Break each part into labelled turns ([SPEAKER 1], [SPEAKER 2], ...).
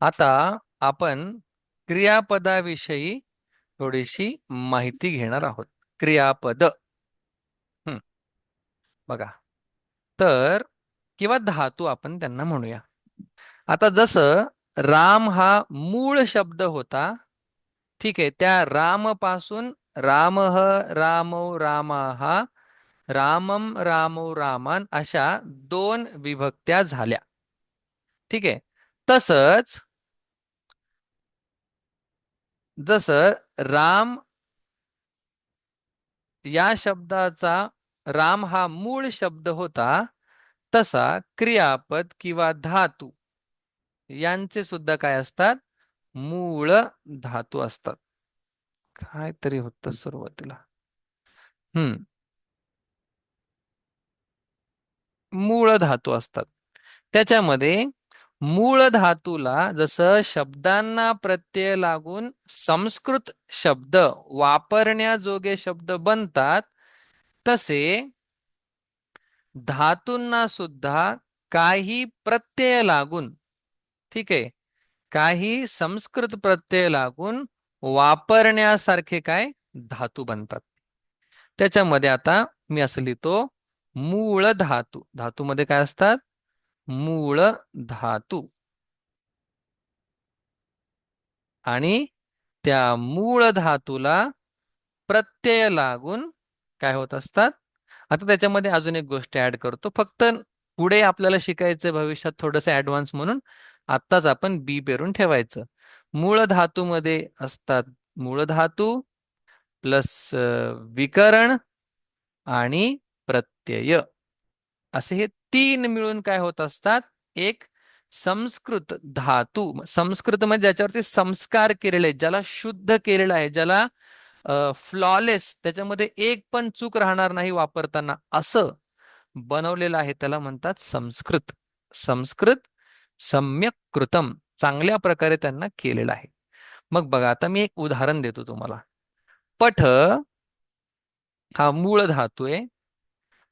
[SPEAKER 1] आता आपण क्रियापदाविषयी थोडीशी माहिती घेणार आहोत. क्रियापद. बघा. तर किंवा धातू आपण त्यांना म्हणूया. आता जसं राम हा मूळ शब्द होता ठीक आहे त्या रामपासून रामः रामौ हा रामम रामौ रामान अशा दोन विभक्त्या झाल्या. ठीक आहे. तसंच जसं राम या शब्दाचा राम हा मूळ शब्द होता तसा क्रियापद किंवा धातू यांचे सुद्धा काय असतात? मूळ धातू असतात. काहीतरी होतं सुरुवातीला. हम्म. मूळ धातू असतात. त्याच्यामध्ये मूळ धातूला जसं शब्दांना प्रत्यय लागून संस्कृत शब्द वापरण्याजोगे शब्द बनतात तसे धातूंना सुद्धा काही प्रत्यय लागून ठीक आहे काही संस्कृत प्रत्यय लागून वापरण्यासारखे काय धातू बनतात. त्याच्यामध्ये आता मी असं लिहितो मूळ धातू. धातूमध्ये काय असतात? मूळ धातू. आणि त्या मूळ धातूला प्रत्यय लागून काय होत असतात? आता त्याच्यामध्ये अजून एक गोष्ट ऍड करतो. फक्त पुढे आपल्याला शिकायचं भविष्यात थोडंसं ऍडव्हान्स म्हणून. आत्ताच आपण बी पेरून ठेवायचं. मूळ धातूमध्ये असतात मूळ धातू प्लस विकरण आणि प्रत्यय. असे हे तीन मिळून काय होत असतात? एक संस्कृत धातू. संस्कृत म्हणजे ज्याच्यावरती संस्कार केलेले ज्याला शुद्ध केलेलं आहे ज्याला फ्लॉलेस त्याच्यामध्ये एक पण चूक राहणार नाही वापरताना. असं बनवलेलं आहे त्याला म्हणतात संस्कृत. संस्कृत सम्यक कृतम. चांगल्या प्रकारे त्यांना केलेलं आहे. मग बघा आता मी एक उदाहरण देतो तुम्हाला. पठ हा मूळ धातू आहे.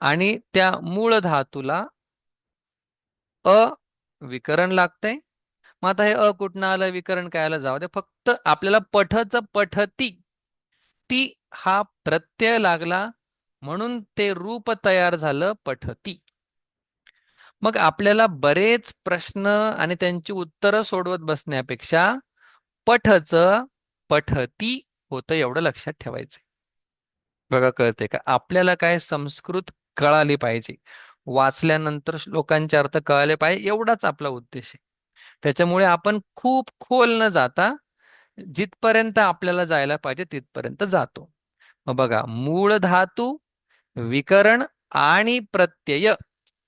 [SPEAKER 1] आणि त्या मूळ धातूला अ विकरण लागतंय. मग आता हे अ कुठनं आलं? विकरण काय आलं? जाऊ दे. फक्त आपल्याला पठच पठती. ती हा प्रत्यय लागला म्हणून ते रूप तयार झालं पठती. मग आपल्याला बरेच प्रश्न आणि त्यांची उत्तरं सोडवत बसण्यापेक्षा पठच पठती होतं एवढं लक्षात ठेवायचं बघा कळते का? आपल्याला काय संस्कृत कळाली पाहिजे. वाचल्यानंतर श्लोकांचे अर्थ कळाले पाहिजे एवढाच आपला उद्देश आहे. त्याच्यामुळे आपण खूप खोल न जाता जिथपर्यंत आपल्याला जायला पाहिजे तिथपर्यंत जातो. मग बघा मूळ धातू विकरण आणि प्रत्यय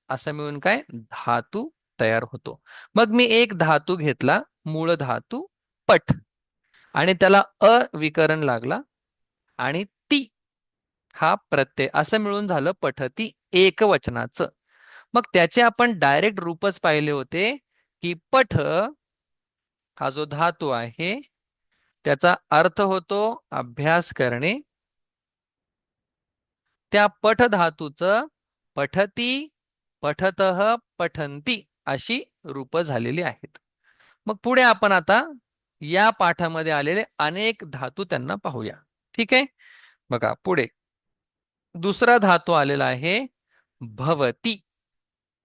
[SPEAKER 1] असं मिळून काय? धातू तयार होतो. मग मी एक धातू घेतला मूळ धातू पठ आणि त्याला अविकरण लागला आणि हा प्रत्यय. असं मिळून झालं पठती एकवचनाचं. मग त्याचे आपण डायरेक्ट रूपच पाहिले होते की पठ हा जो धातू आहे त्याचा अर्थ होतो अभ्यास करणे. त्या पठ धातूचं पठती पठत पठंती अशी रूप झालेली आहेत. मग पुढे आपण आता या पाठामध्ये आलेले अनेक धातू त्यांना पाहूया. ठीक आहे? बघा पुढे. दुसरा धातू आलेला आहे भवती.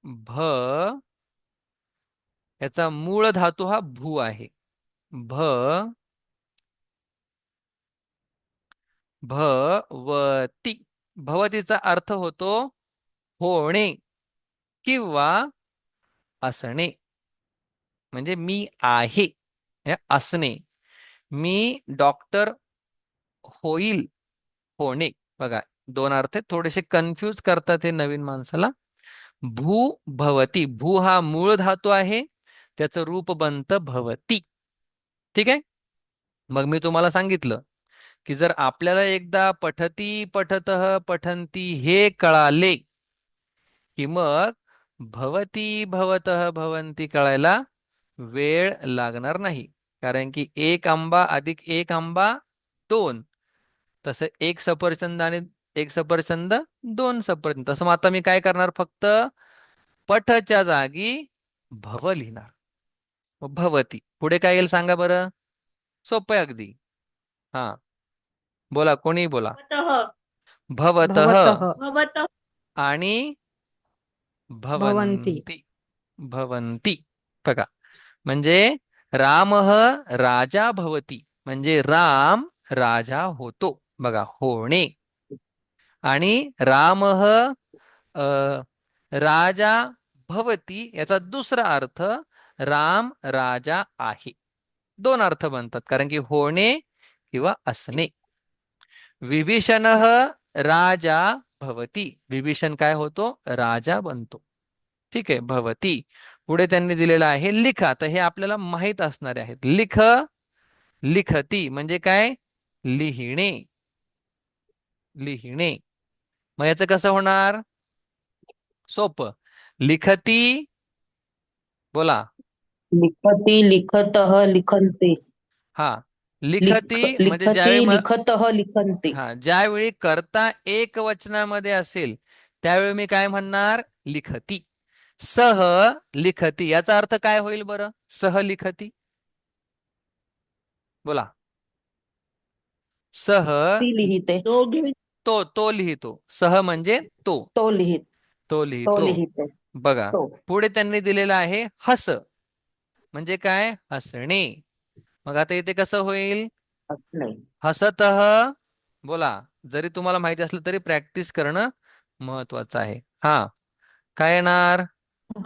[SPEAKER 1] भ याचा मूळ धातू हा भू आहे. भ भवती. भवतीचा अर्थ होतो होणे किंवा असणे. म्हणजे मी आहे असणे. मी डॉक्टर होईल होणे. बघा दोन अर्थ थोडेसे कन्फ्यूज करतात हे नवीन माणसाला. भू भवती. भू हा मूळ धातू आहे. त्याचं रूप बनतं भवती. ठीक आहे? मग मी तुम्हाला सांगितलं की जर आपल्याला एकदा पठती पठत पठंती हे कळाले की मग भवती भवत भवंती कळायला वेळ लागणार नाही. कारण की एक आंबा अधिक एक आंबा दोन. तसं एक सफरचंद आणि एक सफरचंद दोन सफरचंद. तसं मग आता मी काय करणार? फक्त पठच्या जागी भव लिहिणार. भवती. पुढे काय येईल सांगा बरं? सोपं अगदी. हा. बोला कोणी बोला.
[SPEAKER 2] भवतः.
[SPEAKER 1] भवतः.
[SPEAKER 3] भवतः.
[SPEAKER 2] भवतः.
[SPEAKER 1] आणि बघा. म्हणजे रामः राजा भवती. म्हणजे राम राजा होतो. बघा होणे. आणि रामः राजा भवती याचा दुसरा अर्थ राम राजा आहे. दोन अर्थ बनतात कारण की होणे किंवा असणे. विभीषण राजा भवती. विभीषण काय होतो? राजा बनतो. ठीक आहे भवती. पुढे त्यांनी दिलेलं आहे लिखा. तर हे आपल्याला माहीत असणारे आहेत. लिख लिखती म्हणजे काय? लिहिणे. लिहिणे. मग याचं कसं होणार? सोपं. लिखती बोला.
[SPEAKER 4] लिखति लिखतः लिखन्ति
[SPEAKER 1] हा.
[SPEAKER 4] लिख-
[SPEAKER 1] लिखती म्हणजे ज्यावेळी
[SPEAKER 4] लिखति लिखन्ति
[SPEAKER 1] हा. ज्यावेळी करता एक वचनामध्ये असेल त्यावेळी मी काय म्हणणार? लिखती. सह लिखती. याचा अर्थ काय होईल बरं? सह लिखती. बोला. सह
[SPEAKER 4] लिहिते.
[SPEAKER 2] दोघे
[SPEAKER 1] तो तो लिहितो. सह म्हणजे तो.
[SPEAKER 4] तो लिहित.
[SPEAKER 1] तो
[SPEAKER 4] तो
[SPEAKER 1] लिहितो. बघा
[SPEAKER 4] तो.
[SPEAKER 1] पुढे त्यांनी दिलेलं आहे हस. म्हणजे काय? हसणे. मग आता इथे कसं होईल? हसतः बोला जरी तुम्हाला माहिती असलं तरी प्रॅक्टिस करणं महत्वाचं आहे. हा. काय येणार?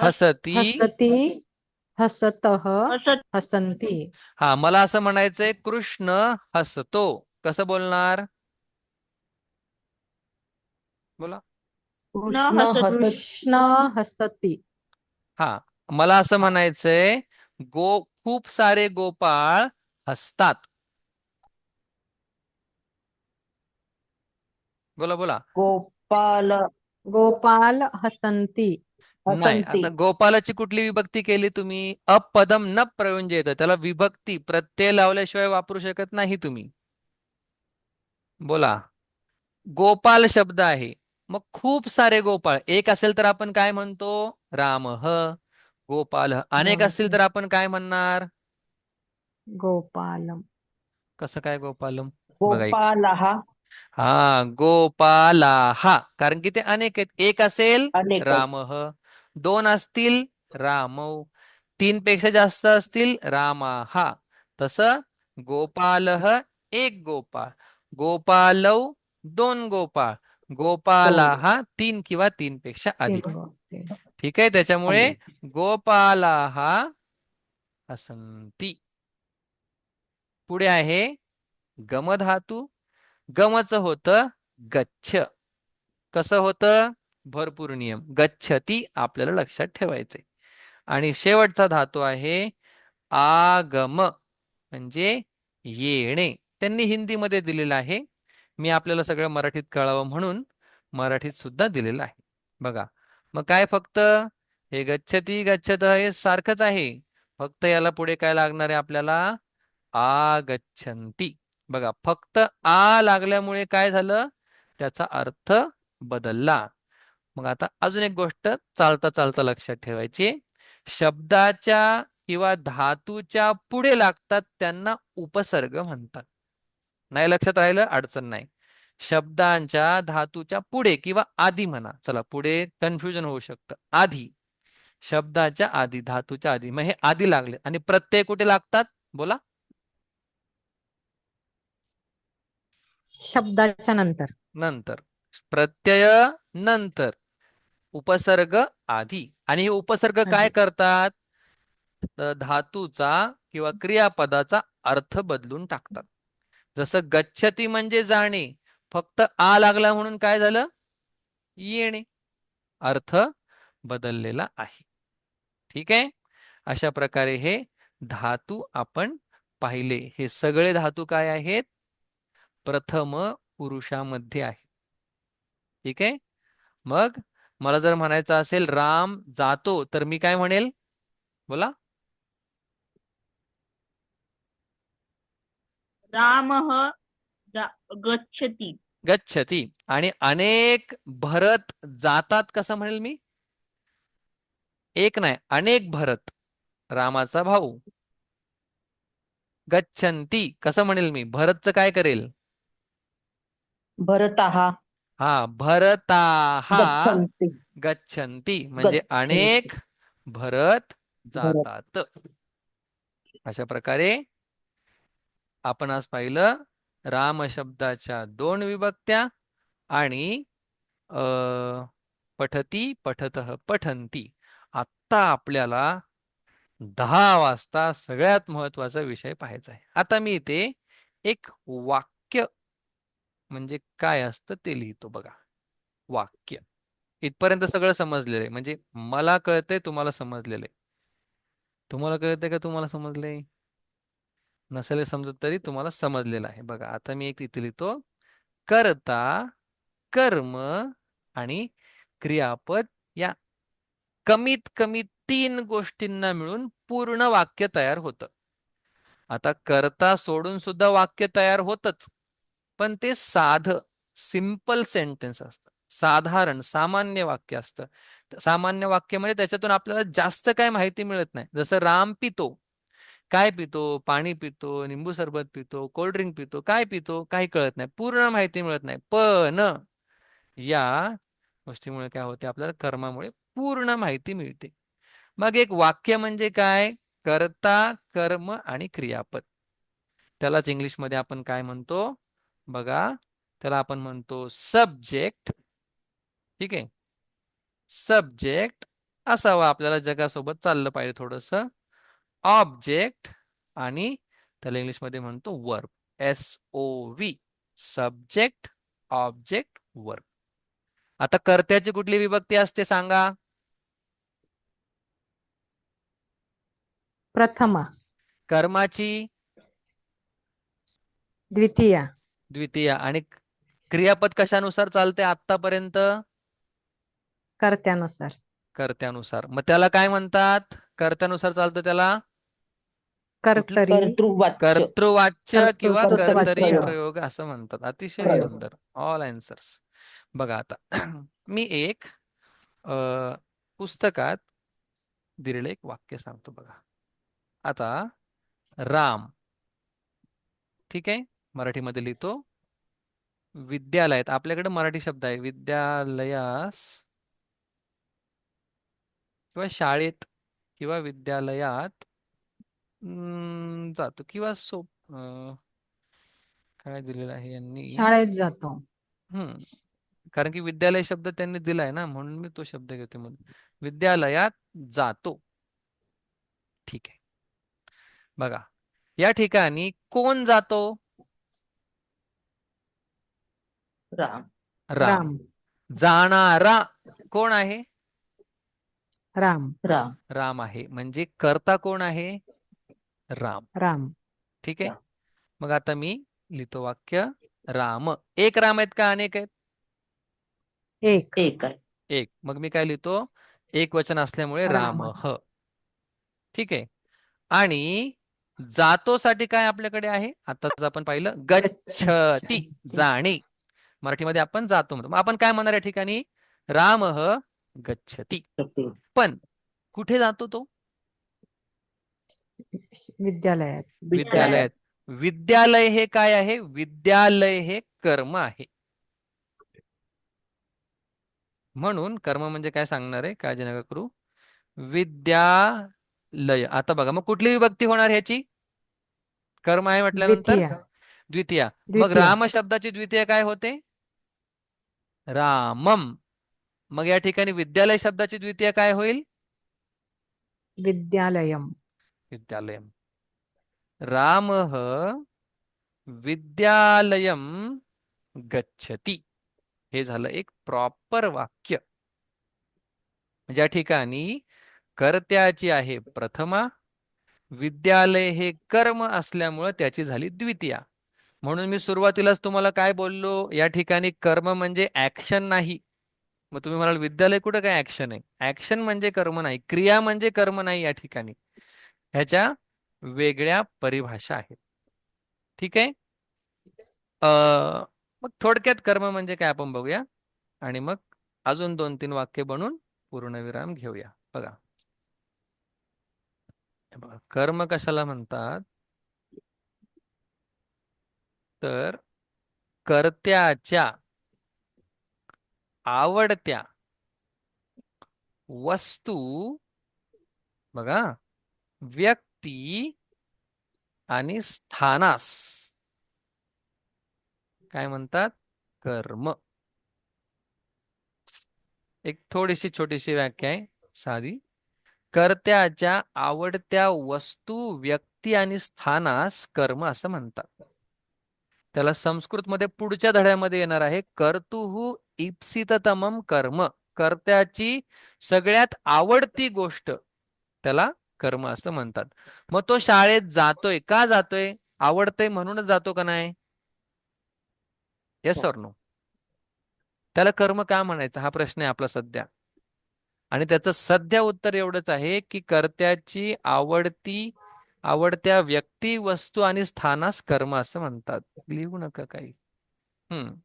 [SPEAKER 1] हसती.
[SPEAKER 3] हसती हसतः
[SPEAKER 2] हसत.
[SPEAKER 3] हसन्ति
[SPEAKER 1] हा मला असं म्हणायचंय कृष्ण हसतो. कसं बोलणार? बोला.
[SPEAKER 4] कृष्ण
[SPEAKER 2] हसत-
[SPEAKER 4] हसत
[SPEAKER 3] कृष्ण हसति.
[SPEAKER 1] हा मला असं म्हणायचंय गो खूप सारे गोपाळ हसतात. बोला बोला.
[SPEAKER 4] गोपाल
[SPEAKER 3] गोपाल हसन्ति
[SPEAKER 1] नाही आता गोपालाची कुठली विभक्ती केली तुम्ही? अपदम न प्रयुंजेत त्याला विभक्ती प्रत्यय लावल्याशिवाय वापरू शकत नाही तुम्ही. बोला. गोपाल शब्द आहे. मग खूप सारे गोपाळ. एक असेल तर आपण काय म्हणतो? राम गोपाल अनेक असतील तर आपण काय म्हणणार?
[SPEAKER 3] गोपालम.
[SPEAKER 1] कसं काय गोपालम? बघा एक.
[SPEAKER 4] गोपालः
[SPEAKER 1] हा गोपालाहा. कारण की ते अनेक आहेत. एक असेल
[SPEAKER 4] अनेक.
[SPEAKER 1] रामः दोन असतील रामौ. तीन पेक्षा जास्त असतील रामाहा. तसं गोपालः एक गोपाळ. गोपालौ दोन गोपाळ. गोपालाहा तीन किंवा तीन पेक्षा अधिक.
[SPEAKER 3] तीन.
[SPEAKER 1] ठीक आहे त्याच्यामुळे गोपालाहा हसंती पुढे आहे गम धातू गमचं होतं गच्छ. कसं होतं? भरपूर नियम. गच्छती आपल्याला लक्षात ठेवायचे आणि शेवटचा धातू आहे आगम म्हणजे येणे. त्यांनी हिंदीमध्ये दिलेलं आहे मी आपल्याला सगळं मराठीत कळावं म्हणून मराठीत सुद्धा दिलेलं आहे. बघा मग काय फक्त? हे गच्छती गच्छत हे सारखंच आहे. फक्त याला पुढे काय लागणार आहे आपल्याला? आ गच्छंती. बघा फक्त आ लागल्यामुळे काय झालं? त्याचा अर्थ बदलला. मग आता अजून एक गोष्ट चालता चालता लक्षात ठेवायची. शब्दाच्या किंवा धातूच्या पुढे लागतात त्यांना उपसर्ग म्हणतात. नाही लक्षात राहिलं अडचण नाही. शब्दांच्या धातूच्या पुढे किंवा आधी म्हणा. चला पुढे कन्फ्युजन होऊ शकतं. आधी. शब्दाच्या आधी धातूच्या आधी. मग हे आधी लागले. आणि प्रत्यय कुठे लागतात? बोला.
[SPEAKER 3] शब्दाच्या नंतर.
[SPEAKER 1] नंतर. प्रत्यय नंतर. उपसर्ग आधी. आणि हे उपसर्ग काय. करतात? धातूचा किंवा क्रियापदाचा अर्थ बदलून टाकतात. जसं गच्छती म्हणजे जाणे फक्त आ लागला म्हणून काय झालं? येणे. अर्थ बदललेला आहे. ठीक आहे? अशा प्रकारे हे धातू आपण पाहिले. हे सगळे धातू काय आहेत? प्रथम पुरुषामध्ये आहेत. ठीक आहे? मग मला जर म्हणायचं असेल राम जातो तर मी काय म्हणेल? बोला.
[SPEAKER 2] रामः जा- गच्छति.
[SPEAKER 1] गच्छती. आणि अनेक भरत जातात कसं म्हणेल मी? एक नाही अनेक भरत. रामाचा भाऊ. गच्छन्ती. कसं म्हणेल मी? भरतचं काय करेल?
[SPEAKER 4] भरताहा
[SPEAKER 1] हा भरताहा
[SPEAKER 4] गच्छन्ति.
[SPEAKER 1] गच्छन्ती. म्हणजे. अनेक भरत जातात. अशा प्रकारे आपण आज पाहिलं राम शब्दाच्या दोन विभक्त्या आणि पठती पठतः पठंती. आत्ता आपल्याला दहा वाजता सगळ्यात महत्त्वाचा विषय पाहायचा आहे. आता मी इथे एक वाक्य म्हणजे काय असतं ते लिहितो बघा. वाक्य. इथपर्यंत सगळं समजलेलं आहे. म्हणजे मला कळतंय तुम्हाला समजलेलं आहे. तुम्हाला कळतंय का तुम्हाला समजलंय? नसेल समजत तरी तुम्हाला समजलेलं आहे. बघा आता मी एक इथे लिहितो. करता कर्म आणि क्रियापद या. कमीत कमी तीन गोष्टींना मिळून पूर्ण वाक्य तयार होतं. आता करता सोडून सुद्धा वाक्य तयार होतच. पण ते साधं सिंपल सेंटेन्स असतं. साधारण सामान्य वाक्य असतं. सामान्य वाक्य म्हणजे त्याच्यातून आपल्याला जास्त काय माहिती मिळत नाही. जसं राम पितो. काय पितो पाणी पितो निंबू सरबत पितो कोल्ड्रिंक पितो काय पितो काही कळत नाही. पूर्ण माहिती मिळत नाही. पण या गोष्टीमुळे काय होते आपल्याला कर्मामुळे पूर्ण माहिती मिळते. मग एक वाक्य म्हणजे काय? कर्ता कर्म आणि क्रियापद. त्यालाच इंग्लिशमध्ये आपण काय म्हणतो? बघा त्याला आपण म्हणतो सब्जेक्ट ठीक आहे? सब्जेक्ट असावं. आपल्याला जगासोबत चाललं पाहिजे थोडंसं. ऑब्जेक्ट आणि त्याला इंग्लिशमध्ये म्हणतो verb S O V subject object verb आता कर्त्याची कुठली विभक्ती असते सांगा?
[SPEAKER 3] प्रथमा.
[SPEAKER 1] कर्माची?
[SPEAKER 3] द्वितीया.
[SPEAKER 1] द्वितीय. आणि क्रियापद कशानुसार चालते आतापर्यंत
[SPEAKER 3] कर्त्यानुसार.
[SPEAKER 1] कर्त्यानुसार. मग त्याला काय म्हणतात? कर्त्यानुसार चालतं त्याला?
[SPEAKER 4] कर्तृवाच्य.
[SPEAKER 1] कर्तृवाच्य
[SPEAKER 3] कर्तृ-
[SPEAKER 1] किंवा. कर्तरी प्रयोग असं म्हणतात. अतिशय. सुंदर. ऑल आन्सर्स बघा आता. मी एक पुस्तकात दिलेलं एक वाक्य सांगतो बघा. आता राम. ठीक आहे? मराठीमध्ये लिहितो. विद्यालयात आपल्याकडे मराठी शब्द आहे. विद्यालयास किंवा शाळेत किंवा विद्यालयात जातो किंवा सो काय दिलेलं आहे यांनी?
[SPEAKER 3] शाळेत जातो.
[SPEAKER 1] हम्म कारण की विद्यालय शब्द त्यांनी दिलाय ना म्हणून मी तो शब्द घेते म्हणून विद्यालयात जातो. ठीक आहे. बघा या ठिकाणी कोण जातो?
[SPEAKER 4] राम.
[SPEAKER 1] राम.
[SPEAKER 3] राम.
[SPEAKER 1] जाणारा कोण आहे?
[SPEAKER 3] राम.
[SPEAKER 4] राम.
[SPEAKER 1] राम आहे. म्हणजे कर्ता कोण आहे? राम.
[SPEAKER 3] राम.
[SPEAKER 1] ठीक आहे. मग आता मी लिहितो वाक्य राम. एक राम आहेत का? अनेक आहेत?
[SPEAKER 3] एक.
[SPEAKER 4] एक
[SPEAKER 1] एक. मग मी काय लिहितो? एक वचन असल्यामुळे राम.
[SPEAKER 3] राम.
[SPEAKER 1] ह. ठीक आहे? आणि जातो साठी काय आपल्याकडे आहे? आताच आपण पाहिलं. गच्छती. जाणे. मराठीमध्ये आपण जातो म्हणतो. मग आपण काय म्हणणार या ठिकाणी? राम गच्छती. पण कुठे जातो तो?
[SPEAKER 3] विद्यालयात.
[SPEAKER 1] विद्यालयात. विद्यालय हे काय आहे? विद्यालय हे कर्म आहे. म्हणून कर्म म्हणजे काय सांगणार आहे? काळजी नका करू. विद्यालय. आता बघा मग कुठली विभक्ती होणार ह्याची? कर्म आहे म्हटल्यानंतर?
[SPEAKER 3] द्वितीया.
[SPEAKER 1] द्वितीया. मग. राम शब्दाची द्वितीय काय होते? रामम. मग या ठिकाणी विद्यालय शब्दाची द्वितीय काय होईल?
[SPEAKER 3] विद्यालयम.
[SPEAKER 1] विद्यालयम. रामः विद्यालयम गच्छति. हे झालं एक प्रॉपर वाक्य. ज्या ठिकाणी कर्त्याची आहे प्रथमा विद्यालय हे कर्म असल्यामुळं त्याची झाली द्वितीया. म्हणून मी सुरुवातीलाच तुम्हाला काय बोललो या ठिकाणी कर्म म्हणजे ऍक्शन नाही. मग तुम्ही म्हणाल विद्यालय कुठं काय ऍक्शन आहे? ऍक्शन म्हणजे कर्म नाही. क्रिया म्हणजे कर्म नाही या ठिकाणी. ह्याच्या वेगळ्या परिभाषा आहेत. ठीक आहे? मग थोडक्यात कर्म म्हणजे काय आपण बघूया. आणि मग अजून दोन तीन वाक्य बनून पूर्णविराम घेऊया. बघा, कर्म कशाला म्हणतात? तर कर्त्याच्या आवडत्या वस्तू बघा व्यक्ती आणि स्थानास. काय म्हणतात? कर्म. एक थोडीशी छोटीशी व्याख्या आहे साधी. कर्त्याच्या आवडत्या वस्तू व्यक्ती आणि स्थानास कर्म असं म्हणतात. त्याला संस्कृतमध्ये पुढच्या धड्यामध्ये येणार आहे कर्तुहू इप्सिततमम कर्म. कर्त्याची सगळ्यात आवडती गोष्ट त्याला कर्म असं म्हणतात. मग तो शाळेत जातोय. का जातोय? आवडतंय म्हणूनच जातो का नाही? येस नो त्याला कर्म का म्हणायचं? हा प्रश्न आहे आपला सध्या. आणि त्याचं सध्या उत्तर एवढंच आहे की कर्त्याची आवडती आवडत्या व्यक्ती वस्तू आणि स्थानास कर्म असं म्हणतात. लिहू नका काही. हम्म.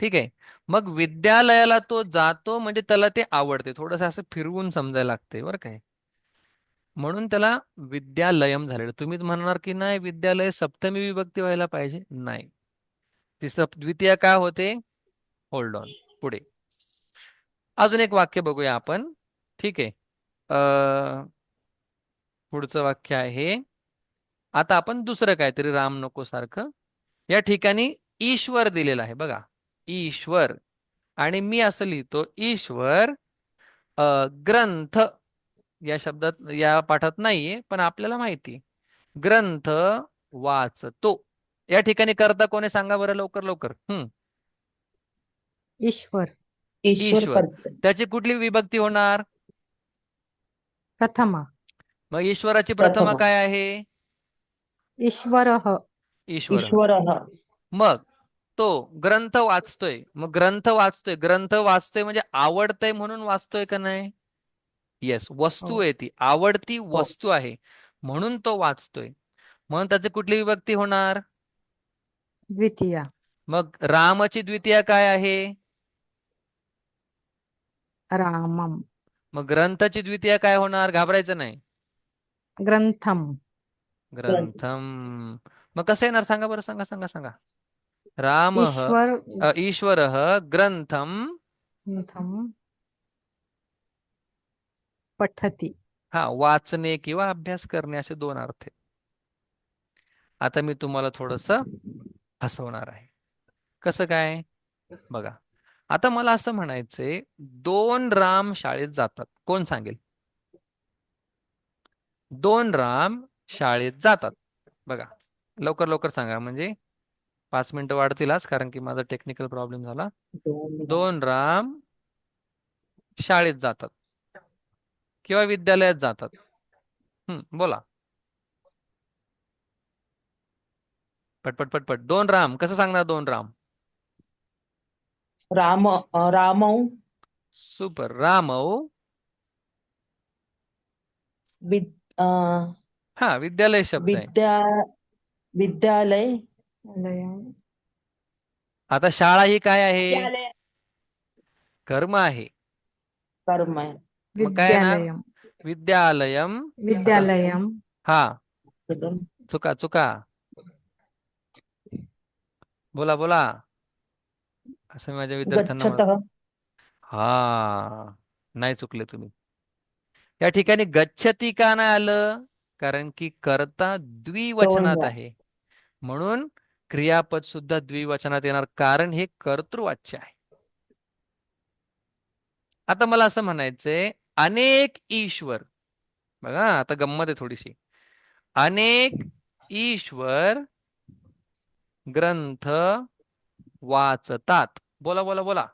[SPEAKER 1] ठीक आहे. मग विद्यालयाला तो जातो म्हणजे त्याला ते आवडते. थोडंसं असं फिरवून समजायला लागते बरं काय म्हणून त्याला विद्यालयम झालेलं. तुम्हीच म्हणणार की नाही विद्यालय सप्तमी विभक्ती व्हायला पाहिजे? नाही. ती सप द्वितीय का होते? होल्ड ऑन पुढे. अजून एक वाक्य बघूया आपण. ठीक आहे. पुढचं वाक्य आहे. आता आपण दुसरं काहीतरी राम नको सारखं. या ठिकाणी ईश्वर दिलेलं आहे बघा. ईश्वर. आणि मी असं लिहितो ईश्वर ग्रंथ. या शब्दात या पाठात नाहीये पण आपल्याला माहिती. ग्रंथ वाचतो. या ठिकाणी करता कोणी सांगा बरं लवकर लवकर. हम्म
[SPEAKER 3] ईश्वर.
[SPEAKER 4] ईश्वर
[SPEAKER 1] त्याची कुठली विभक्ती होणार?
[SPEAKER 3] प्रथमा.
[SPEAKER 1] मग ईश्वराची प्रथमा.
[SPEAKER 4] प्रथमा.
[SPEAKER 1] काय आहे?
[SPEAKER 3] ईश्वरः.
[SPEAKER 1] ईश्वर.
[SPEAKER 4] ईश्वर.
[SPEAKER 1] मग तो ग्रंथ वाचतोय. मग ग्रंथ वाचतोय. ग्रंथ वाचतोय म्हणजे आवडतंय म्हणून वाचतोय का नाही? येस वस्तू
[SPEAKER 3] हो.
[SPEAKER 1] आहे ती. आवडती वस्तू आहे. म्हणून तो वाचतोय. म्हणून त्याची कुठली विभक्ती होणार?
[SPEAKER 3] द्वितीया.
[SPEAKER 1] मग रामची द्वितीय काय आहे?
[SPEAKER 3] रामम.
[SPEAKER 1] मग ग्रंथची द्वितीय काय होणार? घाबरायचं नाही.
[SPEAKER 3] ग्रंथम.
[SPEAKER 1] ग्रंथम. मग कसं येणार? सांगा बरं. सांगा सांगा सांगा. राम
[SPEAKER 3] ईश्वर
[SPEAKER 1] ईश्वर ग्रंथम
[SPEAKER 3] ग्रंथम पठती।
[SPEAKER 1] हा वाचणे किंवा अभ्यास करणे असे दोन अर्थ आहेत. आता मी तुम्हाला थोडस हसवणार आहे. कसं काय? बघा. आता मला असं म्हणायचंय दोन राम शाळेत जातात. कोण सांगेल? दोन राम शाळेत जातात. बघा. लवकर लवकर सांगा. म्हणजे पाच मिनिटं वाढतीलच कारण की माझा टेक्निकल प्रॉब्लेम झाला. दोन राम. शाळेत जातात किंवा विद्यालयात जातात. हम्म बोला. पटपट पटपट. दोन राम. कसं सांगणार दोन राम?
[SPEAKER 4] राम रामौ.
[SPEAKER 1] सुपर. रामौ.
[SPEAKER 4] विद अं,
[SPEAKER 1] हा विद्यालय शब्द आहे.
[SPEAKER 4] विद्या विद्यालय.
[SPEAKER 3] लय-
[SPEAKER 1] आता शाळा ही काय आहे?
[SPEAKER 2] विद्यालय.
[SPEAKER 1] कर्म आहे.
[SPEAKER 4] कर्म आहे.
[SPEAKER 1] मग काय येणार?
[SPEAKER 3] विद्यालयम.
[SPEAKER 1] विद्यालयम. हा. चुका चुका. बोला बोला. असं मी माझ्या विद्यार्थ्यांना
[SPEAKER 4] गच्छतः
[SPEAKER 1] हा. नाही चुकले तुम्ही. या ठिकाणी गच्छती का नाही आलं? कारण की कर्ता द्विवचनात. आहे. म्हणून क्रियापद सुद्धा द्विवचनात येणार कारण हे कर्तृवाच्य आहे. आता मला असं म्हणायचंय अनेक ईश्वर बघा आता गंमत आहे थोडीशी. अनेक ईश्वर ग्रंथ वाचतात. बोला बोला बोला.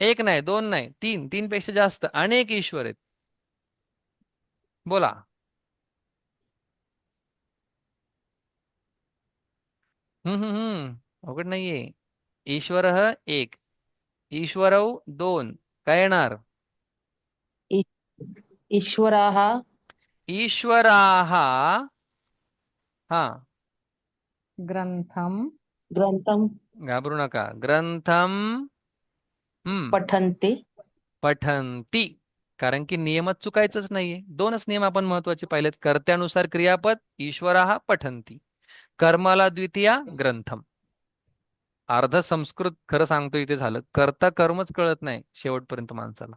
[SPEAKER 1] एक नाही दोन नाही तीन तीन पेक्षा जास्त अनेक ईश्वर आहेत. बोला. हम्म हम्म हम्म. अवघड नाहीये. ईश्वर एक. ईश्वरौ दोन. काय येणार?
[SPEAKER 4] ईश्वराः.
[SPEAKER 1] ईश्वराः. हा.
[SPEAKER 3] ग्रंथम.
[SPEAKER 4] ग्रंथं
[SPEAKER 1] घाबरू नका. ग्रंथम. हम्म.
[SPEAKER 4] पठन्ति.
[SPEAKER 1] पठंती कारण की नियमात चुकायचंच नाहीये. दोनच नियम आपण महत्त्वाचे पाहिलेत. कर्त्यानुसार क्रियापद ईश्वरा पठंती कर्माला द्वितीया ग्रंथम. अर्ध संस्कृत खरं सांगतो इथे झालं. कर्ता कर्मच कळत नाही शेवटपर्यंत माणसाला.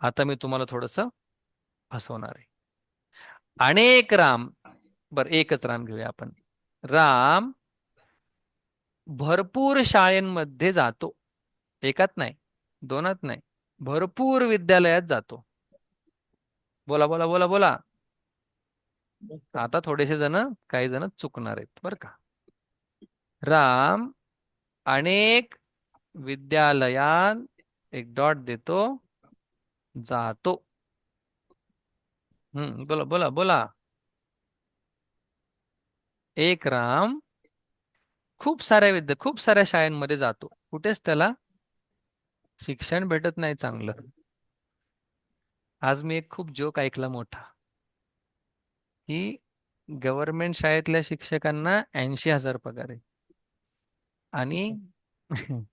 [SPEAKER 1] आता मी तुम्हाला थोडस फसवणार आहे. अनेक राम बर एकच राम घेऊया आपण. राम भरपूर शाळेमध्ये जातो. एकात नाही दोनात नाही. भरपूर विद्यालयात जातो. बोला बोला बोला बोला. आता थोडेसे जण काही जण चुकणार आहेत बर का. राम अनेक विद्यालयात एक डॉट देतो जातो. हम्म बोला बोला बोला. एक राम खूप साऱ्या विद्या खूप साऱ्या शाळांमध्ये जातो. कुठेच त्याला शिक्षण भेटत नाही चांगलं. आज मी एक खूप जोक ऐकला मोठा. की गव्हर्नमेंट शाळेतल्या शिक्षकांना ऐंशी हजार पगार आहे. आणि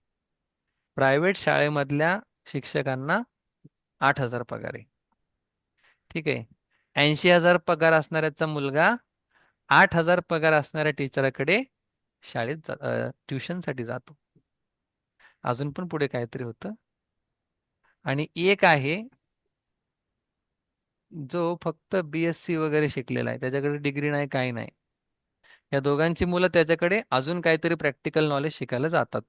[SPEAKER 1] प्रायव्हेट शाळेमधल्या शिक्षकांना आठ हजार पगार आहे. ठीक आहे. ऐंशी हजार पगार असणाऱ्याचा मुलगा आठ हजार पगार असणाऱ्या टीचराकडे शाळेत जा ट्युशनसाठी जातो. अजून पण पुढे काहीतरी होतं. आणि एक आहे जो फक्त बी एस सी वगैरे शिकलेला आहे त्याच्याकडे डिग्री नाही काही नाही. या दोघांची मुलं त्याच्याकडे अजून काहीतरी प्रॅक्टिकल नॉलेज शिकायला जातात.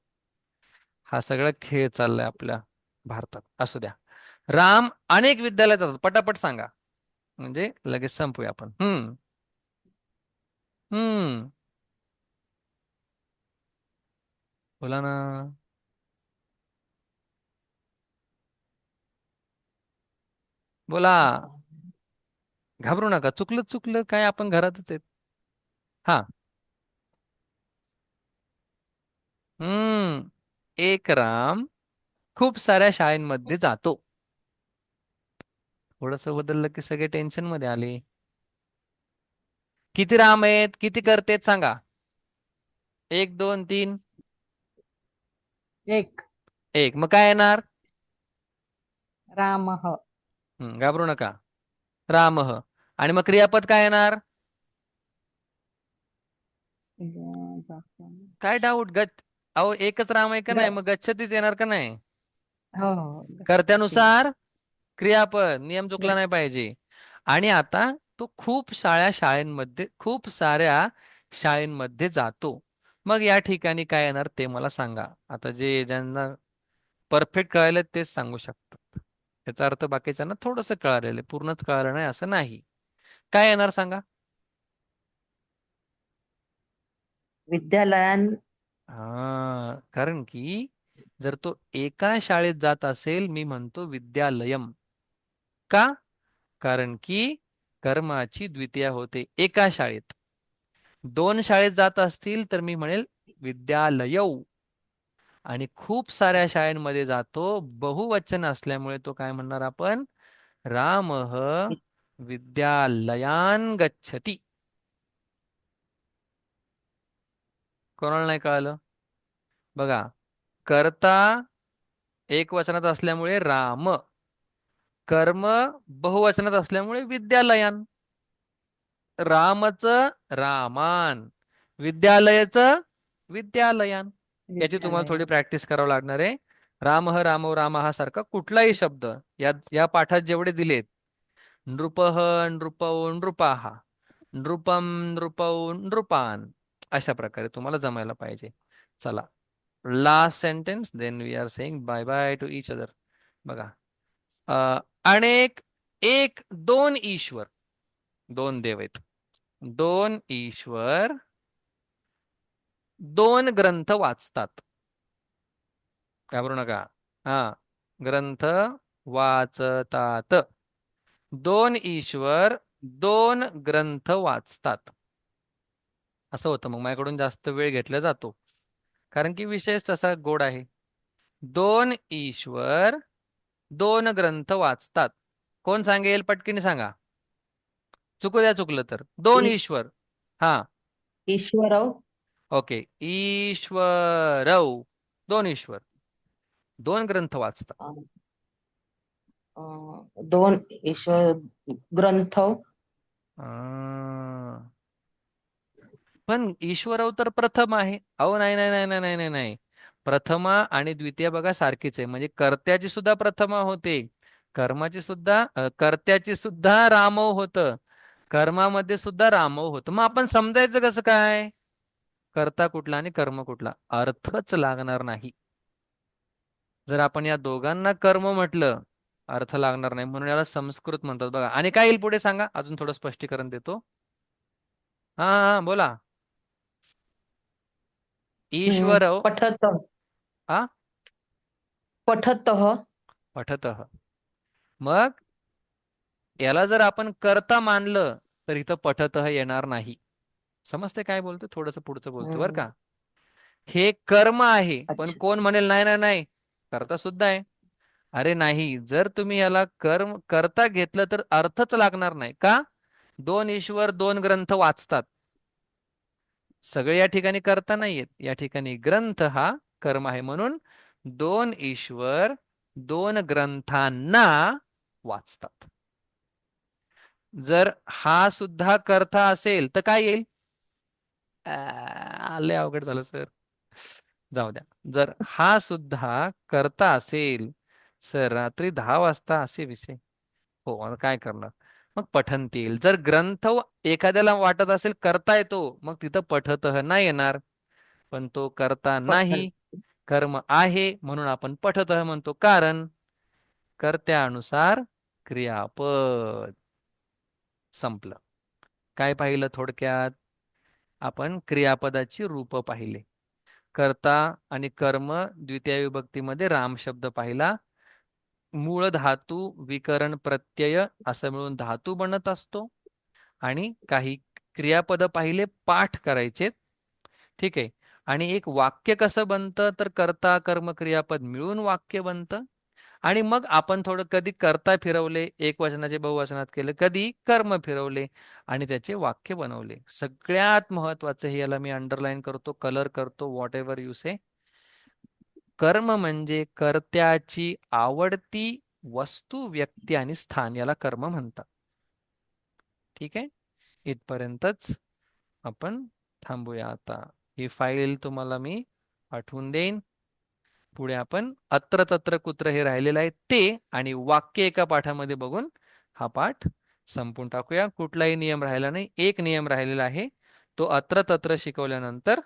[SPEAKER 1] हा सगळा खेळ चाललाय आपल्या भारतात. असू द्या. राम अनेक विद्यालयात जातात. पटापट सांगा. म्हणजे लगेच संपूया आपण. हम्म. हम्म. बोला ना. बोला. घाबरू नका. चुकलं चुकलं काय आपण घरातच आहेत. हा. हम्म. एक राम खूप साऱ्या शाळेंमध्ये जातो. थोडस बदललं की सगळे टेन्शनमध्ये आले. किती राम आहेत किती करतेत सांगा. एक दोन तीन.
[SPEAKER 3] एक.
[SPEAKER 1] एक. मग काय येणार?
[SPEAKER 3] रामः.
[SPEAKER 1] घाबरू नका. रामः. आणि मग क्रियापद काय येणार? काय डाऊट गच्छ अहो एकच राम आहे का नाही? मग गच्छतीच येणार का नाही?
[SPEAKER 3] हो.
[SPEAKER 1] कर्त्यानुसार क्रियापद नियम चुकला नाही. पाहिजे. आणि आता तो खूप शाळा शाळेंमध्ये खूप साऱ्या शाळेंमध्ये जातो. मग या ठिकाणी काय येणार ते मला सांगा. आता जे ज्यांना परफेक्ट कळाले तेच सांगू शकतात. याचा अर्थ बाकीच्यांना थोडस कळालेलं आहे. पूर्णच कळालं नाही असं नाही. काय येणार सांगा?
[SPEAKER 4] विद्यालयान
[SPEAKER 1] हा कारण की जर तो एका शाळेत जात असेल मी म्हणतो विद्यालयम. का? कारण की कर्माची द्वितीया होते एका शाळेत. दोन शाळेत जात असतील तर मी म्हणेल विद्यालयौ. आणि खूप साऱ्या शाळेंमध्ये जातो बहुवचन असल्यामुळे तो काय म्हणणार आपण? रामः विद्यालयान गच्छति. कोणाला नाही कळालं? बघा कर्ता एक वचनात असल्यामुळे राम. कर्म बहुवचनात असल्यामुळे विद्यालयान. रामच रामान. विद्यालयाचं विद्यालयान. याची तुम्हाला थोडी प्रॅक्टिस करावं लागणार आहे. राम रामो राम हा सारखा कुठलाही शब्द या या पाठात जेवढे दिलेत नृपः नृपौ नृपाहा नृपम नृपौ नृपान अशा प्रकारे तुम्हाला जमायला पाहिजे. चला last sentence then we are saying bye bye to each other बघा अनेक एक दोन ईश्वर दोन देव आहेत. दोन ईश्वर दोन ग्रंथ वाचतात. घाबरू नका. हा ग्रंथ वाचतात. दोन ईश्वर दोन ग्रंथ वाचतात. असं होतं. मग माझ्याकडून जास्त वेळ घेतला जातो. कारण की विषयच तसा गोड आहे. दोन ईश्वर दोन ग्रंथ वाचतात. कोण सांगेल? पटकीने सांगा. चुकू द्या चुकलं तर. दोन ईश्वर. हा.
[SPEAKER 4] ईश्वरौ
[SPEAKER 1] ओके. ईश्वरौ दोन ईश्वर. दोन ग्रंथ वाचतात.
[SPEAKER 4] दोन ईश्वर ग्रंथ.
[SPEAKER 1] आ. पण ईश्वर तर प्रथम आहे. अहो नाही नाही नाही नाही नाही नाही नाही. प्रथमा आणि द्वितीय बघा सारखीच आहे. म्हणजे कर्त्याची सुद्धा प्रथमा होते. कर्माची सुद्धा अ, कर्त्याची सुद्धा रामव होतं. कर्मामध्ये सुद्धा रामव होतं. मग आपण समजायचं कसं काय? कर्ता कुठला आणि कर्म कुठला? अर्थच लागणार नाही. जर आपण या दोघांना कर्म म्हटलं अर्थ लागणार नाही म्हणून याला संस्कृत म्हणतात बघा. आणि काय येईल पुढे सांगा? अजून थोडं स्पष्टीकरण देतो. हा हा हा, बोला. ईश्वर
[SPEAKER 4] पठत.
[SPEAKER 1] आ?
[SPEAKER 4] पठत.
[SPEAKER 1] पठत. मग याला जर आपण कर्ता मानलं तर इथं पठत येणार नाही. समजते काय बोलतो थोडस पुढचं बोलतो बरं का? हे कर्म आहे पण. कोण म्हणेल नाही नाही नाही कर्ता सुद्धा आहे. अरे नाही जर तुम्ही याला कर्म करता घेतलं तर अर्थच लागणार नाही. का? दोन ईश्वर दोन ग्रंथ वाचतात. सगळे या ठिकाणी करता नाहीयेत या ठिकाणी ग्रंथ हा कर्म आहे म्हणून दोन ईश्वर दोन ग्रंथांना वाचतात. जर हा सुद्धा कर्ता असेल तर काय येईल? आले लय अवघड झालं सर. जाऊ द्या. जर हा सुद्धा कर्ता असेल सर रात्री दहा वाजता असे विषय. हो आता काय करणार? मग पठणती येईल जर ग्रंथ एखाद्याला वाटत असेल करता येतो मग तिथं पठत नाही येणार. पण तो करता नाही. कर्म आहे म्हणून आपण पठत म्हणतो. कारण कर्त्यानुसार क्रियापद संपलं. काय पाहिलं थोडक्यात? आपण क्रियापदाची रूप पाहिले. कर्ता आणि कर्म द्वितीय विभक्तीमध्ये राम शब्द पाहिला. मूळ धातू विकरण प्रत्यय असं मिळून धातू बनत असतो. आणि काही क्रियापद पाहिले पाठ करायचे ठीक आहे. आणि एक वाक्य कसं बनतं? तर कर्ता कर्म क्रियापद मिळून वाक्य बनतं. आणि मग आपण थोडं कधी कर्ता फिरवले एक वचनाचे बहुवचनात केले कधी कर्म फिरवले आणि त्याचे वाक्य बनवले. सगळ्यात महत्वाचं हे याला मी अंडरलाईन करतो कलर करतो व्हॉट एव्हर यू से कर्म म्हणजे कर्त्याची आवडती वस्तू व्यक्ती आणि स्थान याला कर्म म्हणतात. ठीक आहे? इथपर्यंतच आपण थांबूया आता. ही फाईल तुम्हाला मी पाठवून देईन. पुढे आपण अत्र तत्र कुत्र हे राहिलेलं आहे ते आणि वाक्य एका पाठामध्ये बघून हा पाठ संपून टाकूया. कुठलाही नियम राहिला नाही. एक नियम राहिलेला आहे. तो अत्र तत्र शिकवल्यानंतर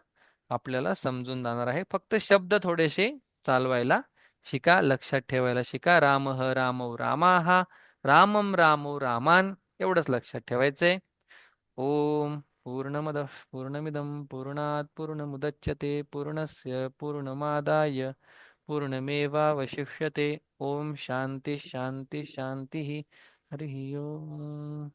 [SPEAKER 1] आपल्याला समजून जाणार आहे. फक्त शब्द थोडेसे चालवायला शिका लक्षात ठेवायला शिका. राम ह रामौ रामाहा रामम रामो रामान. एवढंच लक्षात ठेवायचंय. ओम पूर्णमद पूर्णमिदं पूर्णात् मुदच्यते पूर्णस्य पूर्णमादाय पूर्णमेवावशिष्यते. ओम शांती शांती शांती हरिः ओम.